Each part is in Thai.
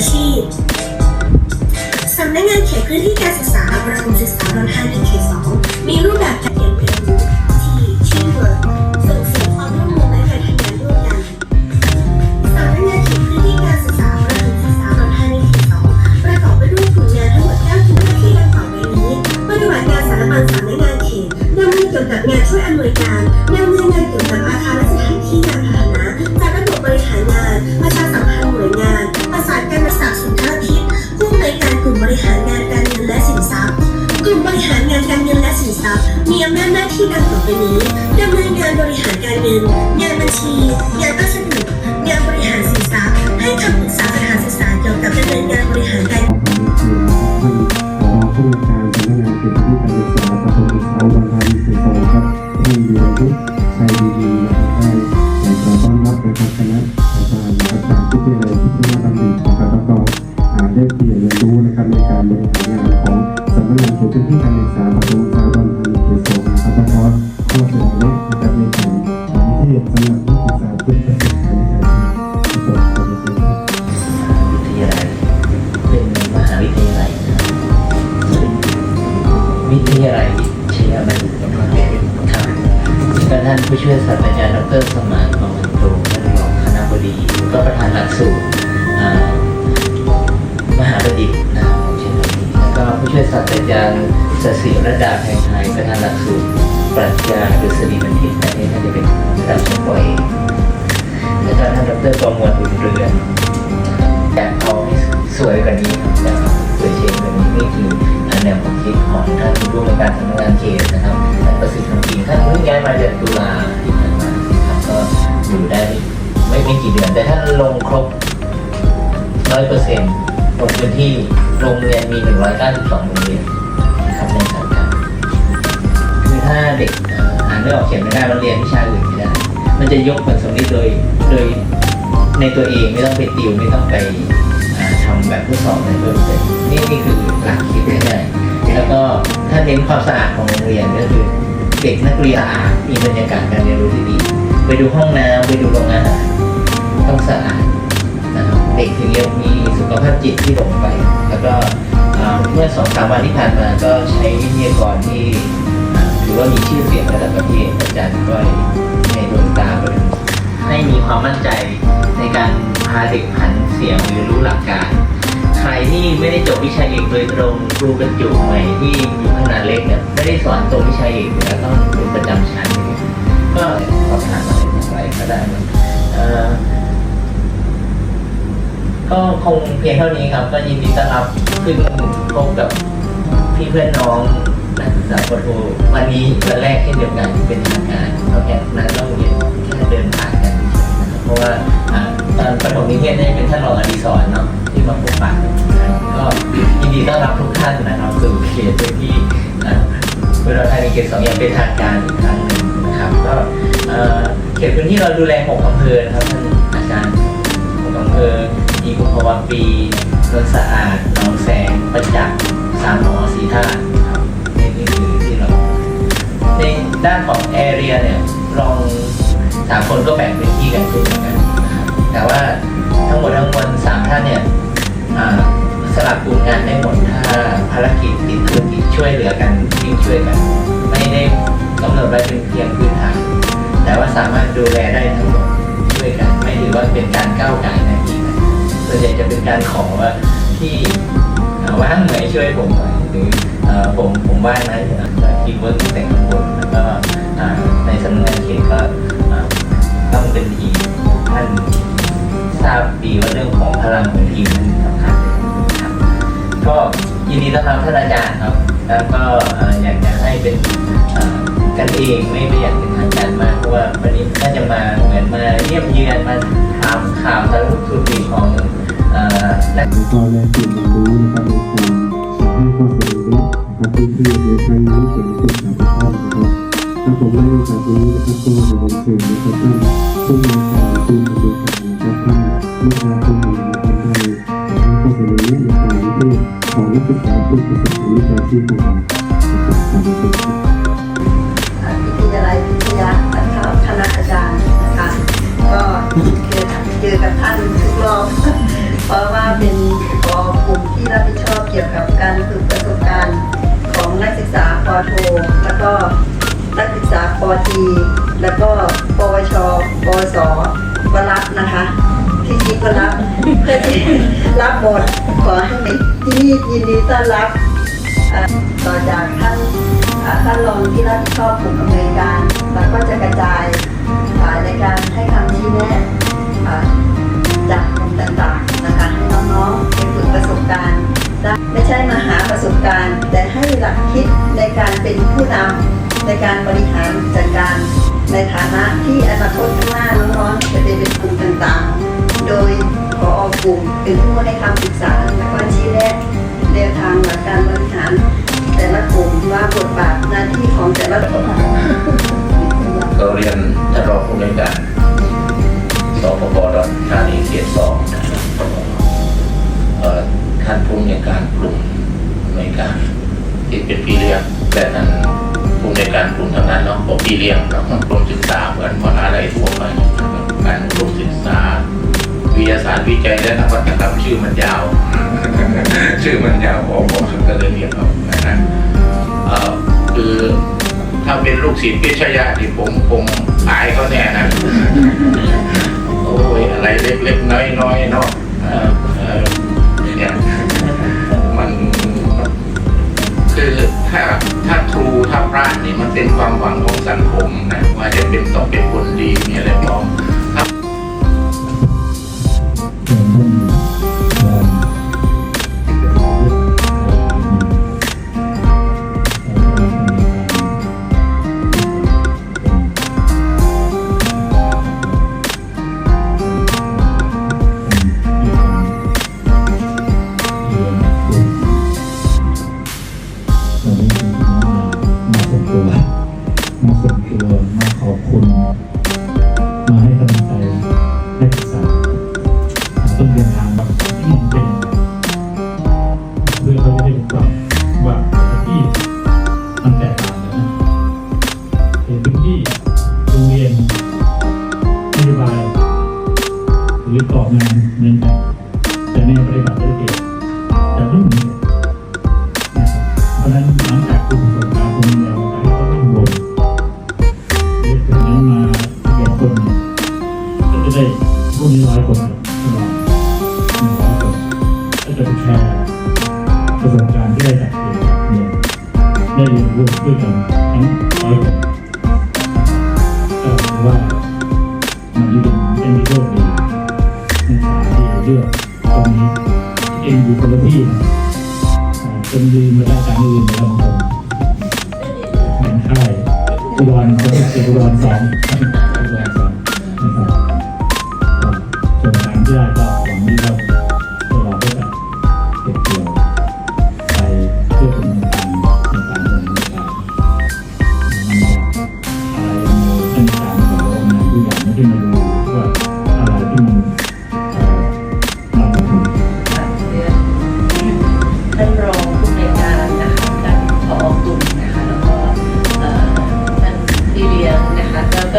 อาชีพสำนักงานเขตพื้นที่การศึกษาประถมศึกษาอุดรธานีเขตสองมีรูปแบบการเรียนเรียนรู้ที่ทีมเวิร์กส่งเสริมความร่วมมือและการทำงานร่วมกันสำนักงานเขตพื้นที่การศึกษาประถมศึกษาอุดรธานีเขตสองประกอบไปด้วยกลุ่มงานทั้งหมด9กลุ่มที่ดังต่อไปนี้ปฏิบัติการสารบัญสำนักงานเขตดำเนินเกี่ยวกับงานช่วยอำนวยการดำเนินงานเกี่ยวกับอาคารและสถานที่งานพาหนะจัดระบบบริหารงานประชาสัมพันธ์หน่วยงาน มีอำนาจหน้าที่ดังต่อไปนี้ดำเนินงานบริหารการเงิน งานบัญชี งานพัสดุงานบริหารสินทรัพย์ให้คำปรึกษาสถานศึกษาเกี่ยวกับดำเนินงานบริหาร ผู้ช่วยศาสตราจารย์ดรสมานมองโตท่านรองคณะบดีก็ประธานหลักสูตรมหาบัณฑิตนะครับของเชียงใหม่แล้วก็ผู้ช่วยศาสตราจารย์สศิรดาแพงไทยประธานหลักสูตรปรัชญาดุษฎีบัณฑิตอันนี้น่าจะเป็นระดับชั้นปเอกแล้วก็ท่านดรประมวลบุญเรือนอยากเอาให้สวยกว่านี้นะครับสวยเชงกว่านี้นี่คือแนวความคิดของท่านผู้ในวยการสำนักงานเขตนะ ท่าเพิ่งย้ายมาจากตุลาที่ผ่านมาครับก็อยู่ได้ไม่ไม่กี่เดือน แต่ท่าลงครบร้อยเปอร์เซ็นต์ลงพื้นที่โรงเรียนมีหนึ่งร้อยเก้าสิบสองโรงเรียนนะครับในสังกัดคือถ้าเด็กอ่านไม่ออกเขียนไม่ได้มันเรียนวิชาอื่นไม่ได้ มันจะยกผลสำลิดโดยโดยในตัวเองไม่ต้องไปติวไม่ต้องไปทำแบบทดสอบอะไรเพิ่มเติมนี่นี่คือหลักคิดง่ายๆแล้วก็ถ้าเน้นความสะอาดของโรงเรียนก็คือ เด็กนักเรียนมีบรรยากาศการเรียนรู้ที่ดี ไปดูห้องน้ำไปดูโรงอาหารต้องสะอาดนะครับเด็กถึงจะมีสุขภาพจิตที่ลงไป แล้วก็เมื่อสองสามวันที่ผ่านมาก็ใช้วิทยากรที่ถือว่ามีชื่อเสียงระดับประเทศอาจารย์ก้อยในดวงตาบริให้มีความมั่นใจในการพาเด็กผันเสียงหรือรู้หลักการ ใครที่ไม่ได้จบวิชาเอกโดยตรงครูบรรจุใหม่ที่อยู่ขนาดเล็กเนี่ยไม่ได้สอนตรงวิชาเอกแล้วต้องเป็นประจำชั้นเนี่ยก็สอบถามอะไรไรก็ได้ก็คงเพียงเท่านี้ครับ ก็ยินดีต้อนรับขึ้นพบกับพี่เพื่อนน้องนักศึกษาปโทวันนี้วันแรกเช่นเดียวกันเป็นทางการเพราะแค่นั้นต้องเรียนแค่เดินผ่านกันเพราะว่าตอนประถมนิเทศเนี่ยเป็นท่านรองอดีศรเนาะที่มาพบ ตสองอย่างเป็นทางการอีกครั้งหนึ่งนะครับก็เขตพื้นที่เราดูแลหกอำเภอนะครับท่านอาจารย์ของอำเภออีกุพวาปีนนสะอาดหนองแสงประจักษ์สามหมอสีท่าตุครับนี่คือที่เราในด้านของแอเรียเนี่ยลองสามคนก็แบ่งพื้นที่กันขึ้นเหมือนกันนะครับแต่ว่าทั้งหมดทั้งมวลสามท่านเนี่ยสลับกลุ่มงานได้หมดถ้าภารกิจติดธุรกิจช่วยเหลือกันยิ่งช่วยกัน กำหนดไว้เป็นเพียงพื้นฐาน แต่ว่าสามารถดูแลได้ทั้งหมดช่วยกัน ไม่ถือว่าเป็นการก้าวไก่น้าที่กันส่วนใหญ่จะเป็นการขอว่าที่ว่างไหมช่วยผมหน่อยหรืออผมผมว่างนะจากทีมเวิร์กแต่งบนแล้วก็ในสำนักงานเขตก็ต้องเป็นทีมท่านทราบดีว่าเรื่องของพลังของทีมนั้นสำคัญนะครับก็ยินดีต้อนรับท่านอาจารย์ครับ แล้วก็อยากจะให้เป็น กันเองไม่ไม่อยากเป็นทางการมากเพราะว่าวันนี้น่าจะมาเหมือนมาเยี่ยมเยือนมาถามข่าวสารทุกข์สุขดีของเอ่อนักแล้วก็แลกเปลี่ยนเรียนรู้นะครับในการให้ข้อเสนอแนะนะครับที่ที่ในครั้งนี้เกี่ยวกับสถาบันนะครับถ้าผมได้โอกาสนี้นะครับก็จะเรียนเชิญนะครับท่านผู้มีการผู้บริการนะครับท่านลูกค้าผู้มีนะครับได้ให้ข้อเสนอแนะในการที่ของนักศึกษาผู้ประสบวิชาชีพของเรานะครับขอบคุณครับ รับหมดขอให้ที่ยินดีต้อนรับต่อจากท่านท่านรองที่รับผิดชอบกลุ่มอำนวยการ แล้วก็จะกระจายในการให้คำชี้แนะจากกลุ่มต่างๆนะคะให้น้องๆไปฝึกประสบการณ์ได้ไม่ใช่มาหาประสบการณ์ แต่ให้หลักคิดในการเป็นผู้นำในการบริหารจัดการในฐานะที่อนาคตข้างหน้าน้องๆจะไปเป็นกลุ่มต่างๆ โดย กลุ่มเป็นผู้ให้คำปรึกษาและก็ชี้แนะแนวทางหลักการบริหาร แต่ละกลุ่มว่าบทบาทหน้าที่ของแต่ละกลุ่มก็เรียนท่านรองผู้ในการสปปดอนธานีเขตสองนะครับเอ่อท่านผู้ในการกลุ่มในการที่เป็นพี่เลี้ยงแต่ท่านผู้ในการกลุ่มทางนั้นเนาะบอกพี่เลี้ยงเนาะกลุ่มศึกษาเหมือนมหาลัยทั่วไปนะครับการกลุ่มศึกษา วิทยาศาสตร์วิจัยและนวัตกรรมชื่อมันยาว ชื่อมันยาวผมผมก็เลยเรียกเอานะฮะเอ่อคือถ้าเป็นลูกศิษย์พิชยาที่ผมคงอายเขาแน่นะ โอ้ยอะไรเล็กๆน้อยๆเนาะเอ่อเอ่อเนี่ยมันคือถ้าถ้าครูถ้าพระนี่มันเป็นความหวังของสังคมนะว่าจะเป็นต้องเป็นคนดีมีอะไรพร้อ เห็นพื้นที่โรงเรียนนโยบายหรือกรอบงานเหมือนกันแต่ในปฏิบัติจะเกิดจะไม่มือนกันเพราะฉะนั้นหลังจากกลุ่มประสบการณ์ตรงนี้แล้วนะครับก็ต้องรวมเรียกคนนั้นมาเก็บคนเนี่ยก็จะได้พวกนี้ร้อยคนตลอดหนึ่งร้อยคนก็จะไปแชร์ประสบการณ์ที่ได้จากเด็กเนี่ยได้เรียนรู้ด้วยกันทั้งร้อยคน ว่ามันอยู่เอ็นมีโรคดีนักศึกษาที่เลือกตรงนี้เองอยู่คนละที่นะจนยืนมาได้การอื่นในบางคนเหมือนค่ายอุดรเขาเป็นเสียอุดรสองอุดรสองนะครับส่วนการที่ได้ก็หวังว่เรา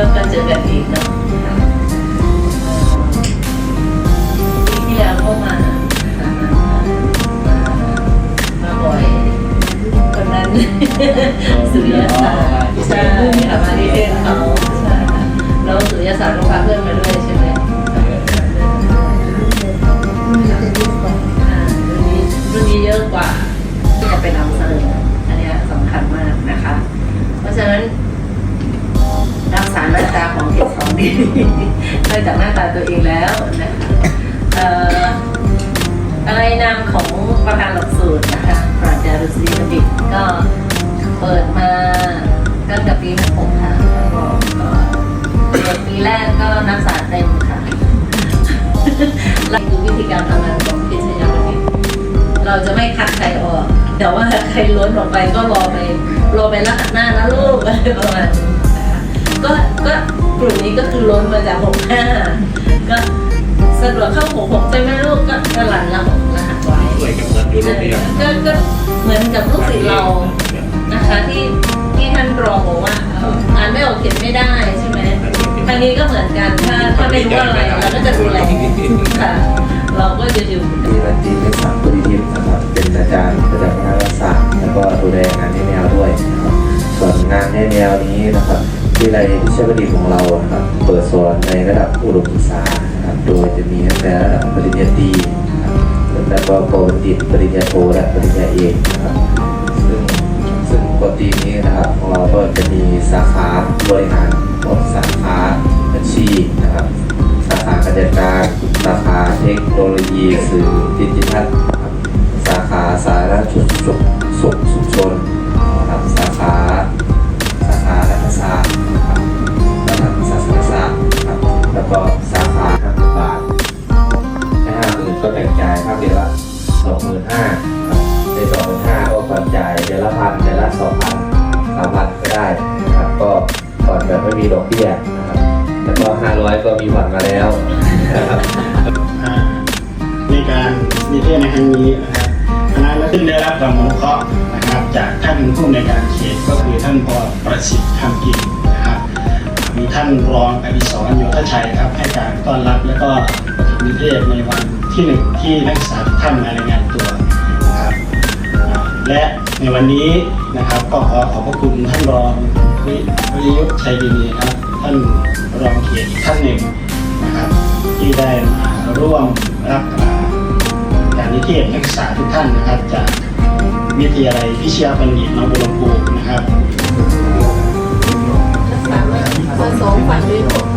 ก็ก็ก็เจอกันอีกเนาะค่ะเอ่อปีที่แล้วเข้ามานะคะมามาบ่อยคนนั้นสุริยศาสตร์ใช่ค่ะมาที่เทศเขาใช่ค่ะแล้วสุริยศาสตร์ก็พาเพื่อนมาด้วยใช่ไหมอ่ารุ่นนี้รุ่นนี้เยอะกว่าที่จะไปนำเสนออันเนี้ยสำคัญมากนะคะ เพราะฉะนั้น รักษาหน้าตาของเด็กสองดีนอกจากหน้าตาตัวเองแล้วนะอะไรนามของประธานหลักสูตรนะคะปราชญารุษฎีบิตก็เปิดมาตั้งแต่ปี66ค่ะแล้วก็ก็เปิดปีแรกก็นักศึกษาเต็มค่ะเราดูวิธีการทำงานของพิชยาบัณฑิตเราจะไม่คัดใครออก แต่ว่าใครล้นออกไปก็รอไปรอไปรหัสหน้านะลูกอะไรประมาณนี้ ก็ก็กลุ่มนี้ก็คือล้นมาจากหกห้าก็สะดวกเข้าหกหกใช่ไหมลูกก็ก็หลันละหกรหัสไว้ช่วยกันเหมือนอยู่โรงเรียนก็ก็เหมือนกับลูกศิษย์เรานะคะที่ที่ท่านรองบอกว่าเอ่ออ่านไม่ออกเขียนไม่ได้ใช่ไหมทางนี้ก็เหมือนกันถ้าถ้าไม่รู้อะไรเราก็จะดูแลค่ะเราก็เดี๋ยวเดี๋ยวที่รันจีเป็นสามปริทิพย์นะครับเป็นอาจารย์ประจำคณะรัฐศาสตร์แล้วก็ดูแลงานให้แนวด้วยนะครับส่วนงานให้แนวนี้นะครับ ที่ไรวิชาประดิษฐ์ของเราครับเปิดสอนในระดับอุดมศึกษาครับโดยจะมีตั้งแต่ระดับปริญญาตรีแล้วก็ปริญญาปริญญาโทและปริญญาเอกนะครับซึ่งซึ่งปกตินี้นะครับของเราก็จะมีสาขาบริหารสาขาบัญชีนะครับสาขาการจัดการสาขาเทคโนโลยีสื่อดิจิทัลสาขาสาธารสุขสุขสุขสุขชนนะครับสาขา เขตก็คือท่านพอประสิทธิ์คำกินนะครับมีท่านรองอดิศรโยธชัยครับให้การต้อนรับแล้วก็ปฐมนิเทศในวันที่หนึ่งที่นักศึกษาทุกท่านมารายงานตัวนะครับและในวันนี้นะครับก็ขอขอบพระคุณท่านรองวิวิยุทธชัยดีนีครับท่านรองเขตท่านหนึ่งนะครับที่ได้มาร่วมรับการนิเทศนักศึกษาทุกท่านนะครับจาก วิทยาลัยพิชยาบัณฑิตน้องบัวลำพูนะครับสามสองฝันด้วย